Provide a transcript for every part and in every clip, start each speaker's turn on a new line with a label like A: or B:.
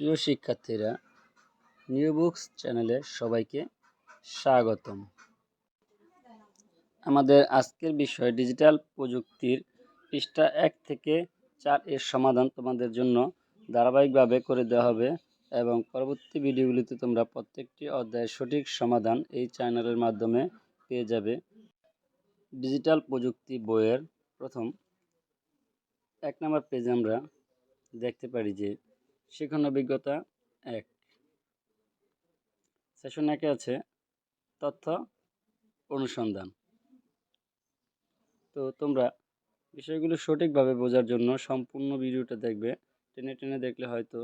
A: প্রিয় শিক্ষার্থীরা new books চ্যানেলে সবাইকে স্বাগতম। আমাদের আজকের বিষয় ডিজিটাল প্রযুক্তির পৃষ্ঠা এক থেকে চার এর সমাধান তোমাদের জন্য ধারাবাহিকভাবে করে দেওয়া হবে এবং পরবর্তী ভিডিওগুলিতে তোমরা প্রত্যেকটি অধ্যায়ের সঠিক সমাধান এই চ্যানেলের মাধ্যমে পেয়ে যাবে। ডিজিটাল প্রযুক্তি বইয়ের প্রথম এক নম্বর পেজে আমরা দেখতে পারি যে শিখন অভিজ্ঞতা এক। সেশন একে আছে, তথ্য, অনুসন্ধান। তো তোমরা বিষয়গুলো সঠিকভাবে বোঝার জন্য সম্পূর্ণ ভিডিওটা দেখবে। টেনে টেনে দেখলে হয়তো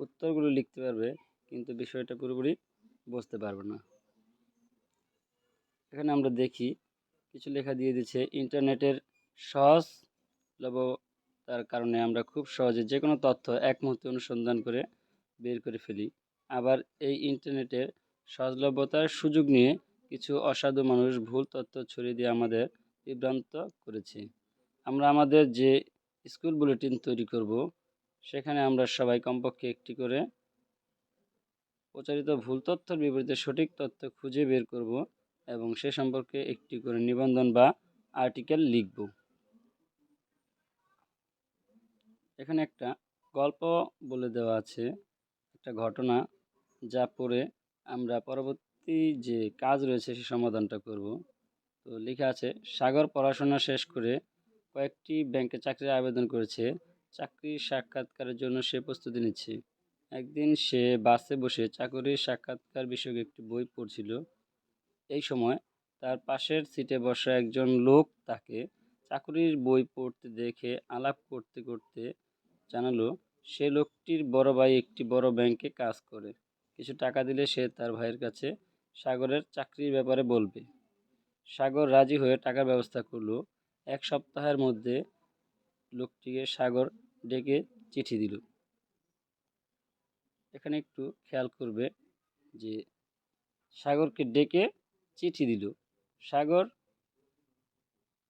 A: উত্তরগুলো লিখতে পারবে, কিন্তু বিষয়টা পুরোপুরি বুঝতে পারবে না। এখানে আমরা দেখি, কিছু লেখা দিয়ে দিচ্ছে, ইন্টারনেটের সহজলভ্যতার কারণে আমরা খুব সহজে যে কোনো তথ্য এক মুহূর্তে অনুসন্ধান করে বের করে ফেলি। আবার এই ইন্টারনেটের সহজলভ্যতার সুযোগ নিয়ে কিছু অসাধু মানুষ ভুল তথ্য ছড়িয়ে দিয়ে আমাদের বিভ্রান্ত করেছে। আমরা আমাদের যে স্কুল বুলেটিন তৈরি করব, সেখানে আমরা সবাই কমপক্ষে একটি করে প্রচারিত ভুল তথ্যের বিপরীতে সঠিক তথ্য খুঁজে বের করব এবং সে সম্পর্কে একটি করে নিবন্ধন বা আর্টিকেল লিখব। এখানে একটা গল্প বলে দেওয়া আছে, একটা ঘটনা যা পড়ে আমরা পরবর্তী যে কাজ রয়েছে সে সমাধানটা করব। তো লেখা আছে, সাগর পড়াশোনা শেষ করে কয়েকটি ব্যাংকে চাকরির আবেদন করেছে, চাকরির সাক্ষাৎকারের জন্য সে প্রস্তুতি নিচ্ছে। একদিন সে বাসে বসে চাকরির সাক্ষাৎকার বিষয়ক একটি বই পড়ছিল। এই সময় তার পাশের সিটে বসা একজন লোক তাকে চাকরির বই পড়তে দেখে আলাপ করতে করতে জানালো, সে লোকটির বড় ভাই একটি বড় ব্যাংকে কাজ করে। কিছু টাকা দিলে সে তার ভাইয়ের কাছে সাগরের চাকরির ব্যাপারে বলবে। সাগর রাজি হয়ে টাকার ব্যবস্থা করল। এক সপ্তাহের মধ্যে লোকটিকে সাগর ডেকে চিঠি দিল। এখানে একটু খেয়াল করবে যে সাগরকে ডেকে চিঠি দিল। সাগর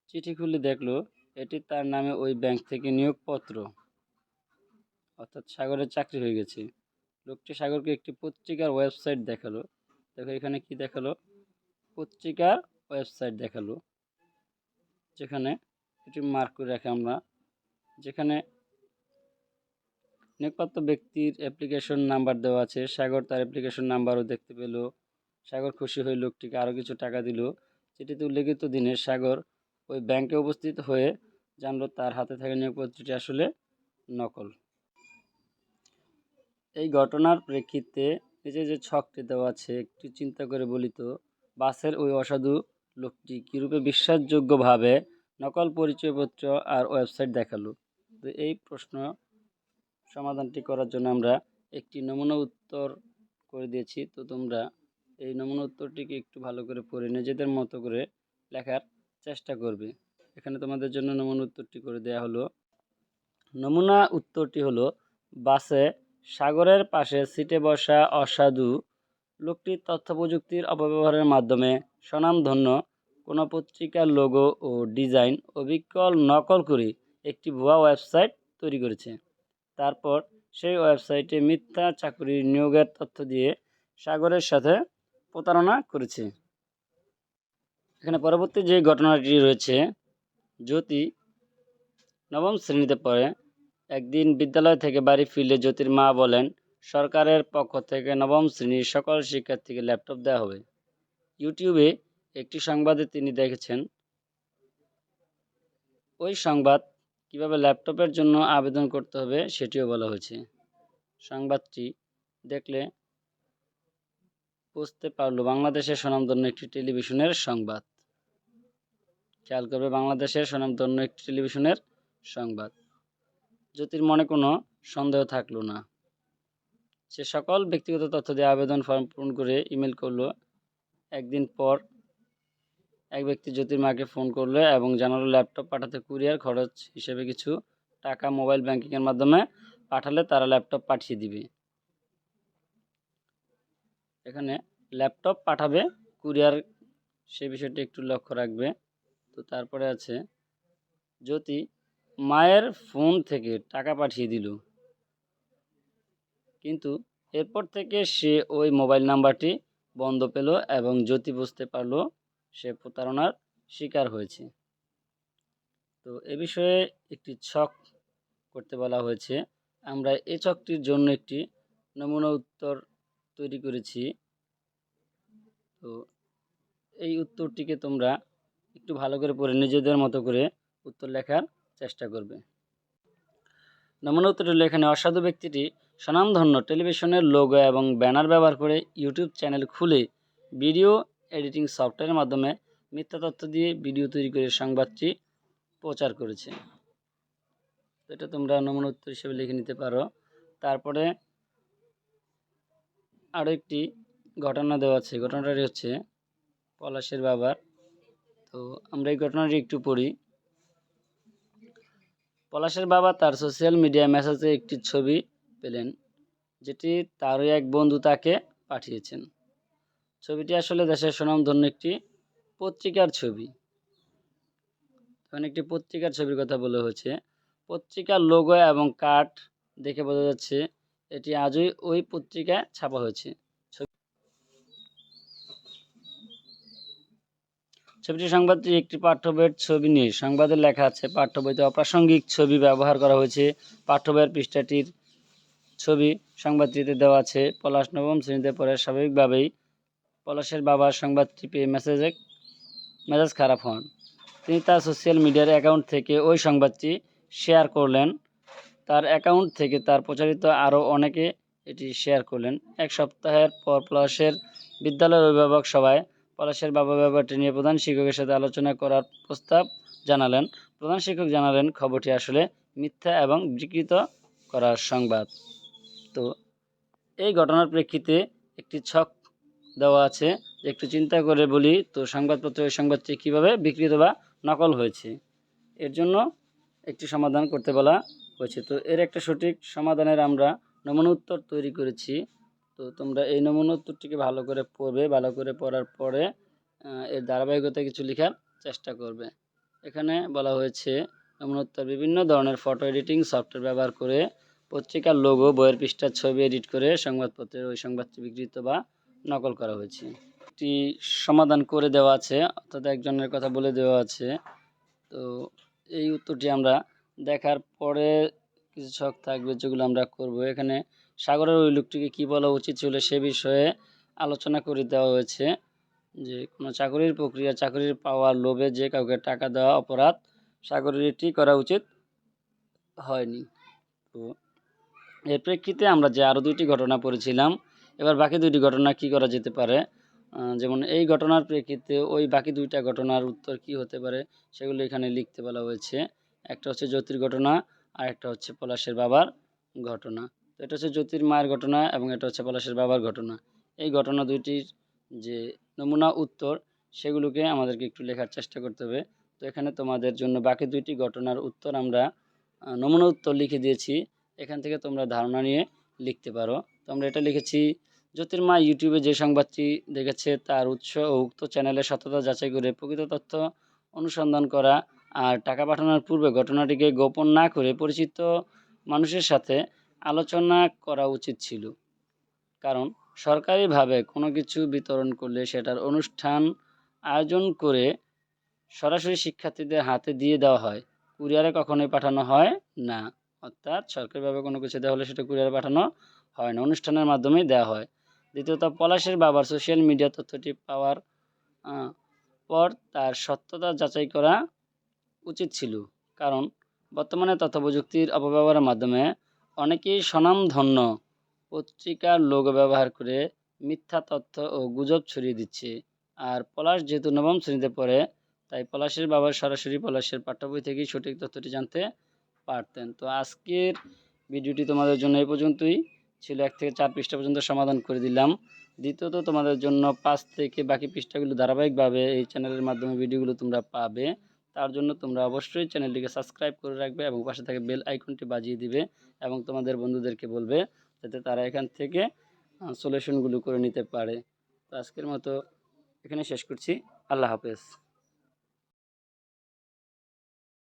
A: চিঠি খুলে দেখল, এটি তার নামে ওই ব্যাংক থেকে নিয়োগপত্র। অর্থাৎ সাগরের চাকরি হয়ে গেছে। লোকটি সাগরকে একটি পত্রিকার ওয়েবসাইট দেখাল। দেখো এখানে কি দেখাল? পত্রিকার ওয়েবসাইট দেখাল। যেখানে এটি মার্ক করে রাখে আমরা। যেখানে নিয়োগপ্রাপ্ত ব্যক্তির অ্যাপ্লিকেশন নাম্বার দেওয়া আছে। সাগর তার অ্যাপ্লিকেশন নাম্বারও দেখতে পেল। সাগর খুশি হয়ে লোকটিকে আরও কিছু টাকা দিল। চিঠিতে উল্লেখিত দিনে সাগর ওই ব্যাংকে উপস্থিত হয়ে জানলো তার হাতে থাকা নিয়োগপত্রটি আসলে নকল। এই ঘটনার প্রেক্ষিতে নিচে যে ছকটি দেওয়া আছে, একটু চিন্তা করে বলি তো, বাসের ওই অসাধু লোকটি কীরূপে বিশ্বাসযোগ্যভাবে নকল পরিচয়পত্র আর ওয়েবসাইট দেখাল? তো এই প্রশ্ন সমাধানটি করার জন্য আমরা একটি নমুনা উত্তর করে দিয়েছি। তো তোমরা এই নমুনা উত্তরটিকে একটু ভালো করে পড়ে নিজেদের মতো করে লেখার চেষ্টা করবে। এখানে তোমাদের জন্য নমুনা উত্তরটি করে দেয়া হলো। নমুনা উত্তরটি হলো, বাসে সাগরের পাশে সিটে বসা অসাধু লোকটি তথ্য প্রযুক্তির অপব্যবহারের মাধ্যমে স্বনামধন্য কোনো পত্রিকার লোগো ও ডিজাইন অবিকল নকল করে একটি ভুয়া ওয়েবসাইট তৈরি করেছে। তারপর সেই ওয়েবসাইটে মিথ্যা চাকরির নিয়োগের তথ্য দিয়ে সাগরের সাথে প্রতারণা করেছে। এখানে পরবর্তী যে ঘটনাটি রয়েছে, জ্যোতি নবম শ্রেণীতে পড়ে। একদিন বিদ্যালয় থেকে বাড়ি ফিরলে জ্যোতির মা বলেন, সরকারের পক্ষ থেকে নবম শ্রেণির সকল শিক্ষার্থীকে ল্যাপটপ দেওয়া হবে। ইউটিউবে একটি সংবাদে তিনি দেখেছেন, ওই সংবাদ কীভাবে ল্যাপটপের জন্য আবেদন করতে হবে সেটিও বলা হয়েছে। সংবাদটি দেখলে বুঝতে পারল বাংলাদেশের স্বনামধন্য একটি টেলিভিশনের সংবাদ। খেয়াল করবে বাংলাদেশের স্বনামধন্য একটি টেলিভিশনের সংবাদ। জ্যোতির মনে কোনো সন্দেহ থাকল না। সে সকল ব্যক্তিগত তথ্য দিয়ে আবেদন ফর্ম পূরণ করে ইমেল করল। একদিন পর এক ব্যক্তি জ্যোতির মাকে ফোন করল এবং জানালো ল্যাপটপ পাঠাতে কুরিয়ার খরচ হিসেবে কিছু টাকা মোবাইল ব্যাংকিংয়ের মাধ্যমে পাঠালে তারা ল্যাপটপ পাঠিয়ে দিবে। এখানে ল্যাপটপ পাঠাবে কুরিয়ার সে বিষয়টি একটু লক্ষ্য রাখবে। তো তারপরে আছে, জ্যোতি মায়ের ফোন থেকে টাকা পাঠিয়ে দিল। কিন্তু এরপর থেকে সে ওই মোবাইল নাম্বারটি বন্ধ পেল এবং জ্যোতি বুঝতে পারল সে প্রতারণার শিকার হয়েছে। তো এ বিষয়ে একটি ছক করতে বলা হয়েছে। আমরা এই ছকটির জন্য একটি নমুনা উত্তর তৈরি করেছি। তো এই উত্তরটিকে তোমরা একটু ভালো করে পড়ে নিজেদের মতো করে উত্তর লেখার চেষ্টা করবে। নমুনা উত্তরটি এখানে অসাধু ব্যক্তিটি স্বনামধন্য টেলিভিশনের লোগো এবং ব্যানার ব্যবহার করে ইউটিউব চ্যানেল খুলে ভিডিও এডিটিং সফটওয়্যারের মাধ্যমে মিথ্যা তথ্য দিয়ে ভিডিও তৈরি করে সংবাদটি প্রচার করেছে। এটা তোমরা নমুনা উত্তর হিসেবে লিখে নিতে পারো। তারপরে আরও একটি ঘটনা দেওয়া আছে। ঘটনাটি হচ্ছে পলাশের বাবার। তো আমরা এই ঘটনাটি একটু পড়ি। পলাশের বাবা তার সোশ্যাল মিডিয়া মেসেজে একটি ছবি পেলেন, যেটি তারই এক বন্ধু তাকে পাঠিয়েছেন। ছবিটি আসলে দেশের সুনামধন্য একটি পত্রিকার ছবি। এখানে একটি পত্রিকার ছবির কথা বলা হয়েছে। পত্রিকার লোগো এবং কার্ড দেখে বোঝা যাচ্ছে এটি আজই ওই পত্রিকায় ছাপা হয়েছে ছবি- ছবিটি সংবাদটি একটি পাঠ্য বইয়ের ছবি নিয়ে। সংবাদে লেখা আছে, পাঠ্য বইতে অপ্রাসঙ্গিক ছবি ব্যবহার করা হয়েছে। পাঠ্য বইয়ের পৃষ্ঠাটির ছবি সংবাদটিতে দেওয়া আছে। পলাশ নবম শ্রেণীতে পড়ে, স্বাভাবিকভাবেই পলাশের বাবার সংবাদটি পেয়ে মেসেজে মেজাজ খারাপ হন। তিনি তার সোশ্যাল মিডিয়ার অ্যাকাউন্ট থেকে ওই সংবাদটি শেয়ার করলেন। তার অ্যাকাউন্ট থেকে তার প্রচারিত আরও অনেকে এটি শেয়ার করলেন। এক সপ্তাহের পর পলাশের বিদ্যালয়ের অভিভাবক সভায় পলাশের বাবা ব্যাপারটি নিয়ে প্রধান শিক্ষকের সাথে আলোচনা করার প্রস্তাব জানালেন। প্রধান শিক্ষক জানালেন, খবরটি আসলে মিথ্যা এবং বিকৃত করার সংবাদ। তো এই ঘটনার প্রেক্ষিতে একটি ছক দেওয়া আছে একটু চিন্তা করে বলি, তো সংবাদপত্র ওই সংবাদটি কীভাবে বিকৃত বা নকল হয়েছে, এর জন্য একটি সমাধান করতে বলা হয়েছে। তো এর একটা সঠিক সমাধানের আমরা নমুনা উত্তর তৈরি করেছি। তো তোমরা এই নমুনা উত্তরটিকে ভালো করে পড়বে, ভালো করে পড়ার পরে এর ধারাবাহিকতা কিছু লেখার চেষ্টা করবে। এখানে বলা হয়েছে, নমুনা উত্তর বিভিন্ন ধরনের ফটো এডিটিং সফটওয়্যার ব্যবহার করে পত্রিকার লোগো বইয়ের পৃষ্ঠার ছবি এডিট করে সংবাদপত্রের ওই সংবাদটি বিকৃত বা নকল করা হয়েছে। একটি সমাধান করে দেওয়া আছে, অর্থাৎ একজনের কথা বলে দেওয়া আছে। তো এই উত্তরটি আমরা দেখার পরে কিছু শখ থাকবে যেগুলো আমরা করব। এখানে সাগরের ওই লোকটিকে কী বলা উচিত ছিল সে বিষয়ে আলোচনা করে দেওয়া হয়েছে যে, কোনো চাকরির প্রক্রিয়া, চাকরির পাওয়ার লোভে যে কাউকে টাকা দেওয়া অপরাধ, সাগরের এটি করা উচিত হয়নি। তো, এর প্রেক্ষিতে আমরা যে আরও দুইটি ঘটনা পড়েছিলাম, এবার বাকি দুইটি ঘটনা কি করা যেতে পারে? যেমন এই ঘটনার প্রেক্ষিতে ওই বাকি দুইটা ঘটনার উত্তর কি হতে পারে সেগুলো এখানে লিখতে বলা হয়েছে। একটা হচ্ছে জ্যোতির ঘটনা আর একটা হচ্ছে পলাশের বাবার ঘটনা। তো এটা হচ্ছে জ্যোতির মায়ের ঘটনা এবং এটা হচ্ছে পলাশের বাবার ঘটনা। এই ঘটনা দুইটির যে নমুনা উত্তর, সেগুলোকে আমাদেরকে একটু লেখার চেষ্টা করতে হবে। তো এখানে তোমাদের জন্য বাকি দুইটি ঘটনার উত্তর আমরা নমুনা উত্তর লিখে দিয়েছি। এখান থেকে তোমরা ধারণা নিয়ে লিখতে পারো। তো আমরা এটা লিখেছি জ্যোতির্মা ইউটিউবে যে সংবাদটি দেখেছে তার উৎস ও উক্ত চ্যানেলের সততা যাচাই করে প্রকৃত তথ্য অনুসন্ধান করা আর টাকা পাঠানোর পূর্বে ঘটনাটিকে গোপন না করে পরিচিত মানুষের সাথে আলোচনা করা উচিত ছিল। কারণ সরকারিভাবে কোনো কিছু বিতরণ করলে সেটার অনুষ্ঠান আয়োজন করে সরাসরি শিক্ষার্থীদের হাতে দিয়ে দেওয়া হয়। কুরিয়ারে কখনোই পাঠানো হয় না। অর্থাৎ সরকারিভাবে কোনো কিছু দেওয়া হলে সেটা কুরিয়ারে পাঠানো হয় না। অনুষ্ঠানের মাধ্যমেই দেওয়া হয়। দ্বিতীয়ত, পলাশের বাবার সোশ্যাল মিডিয়া তথ্যটি পাওয়ার পর তার সত্যতা যাচাই করা উচিত ছিল। কারণ বর্তমানে তথ্য প্রযুক্তির অপব্যবহারের মাধ্যমে অনেকেই স্বনামধন্য পত্রিকার লোগো ব্যবহার করে মিথ্যা তথ্য ও গুজব ছড়িয়ে দিচ্ছে। আর পলাশ যেহেতু নবম শ্রেণীতে পড়ে, তাই পলাশের বাবা সরাসরি পলাশের পাঠ্য বই থেকেই সঠিক তথ্যটি জানতে পারতেন। তো আজকের ভিডিওটি তোমাদের জন্য এই পর্যন্তই। ছিল এক থেকে চার পৃষ্ঠা পর্যন্ত সমাধান করে দিলাম। দ্বিতীয়ত তোমাদের জন্য পাঁচ থেকে বাকি পৃষ্ঠাগুলো ধারাবাহিকভাবে এই চ্যানেলের মাধ্যমে ভিডিওগুলো তোমরা পাবে। তার জন্য তোমরা অবশ্যই চ্যানেলটিকে সাবস্ক্রাইব করে রাখবে এবং পাশে থাকে বেল আইকনটি বাজিয়ে দিবে এবং তোমাদের বন্ধুদেরকে বলবে যাতে তারা এখান থেকে সলিউশনগুলো করে নিতে পারে। তো আজকের মতো এখানে শেষ করছি। আল্লাহ হাফেজ।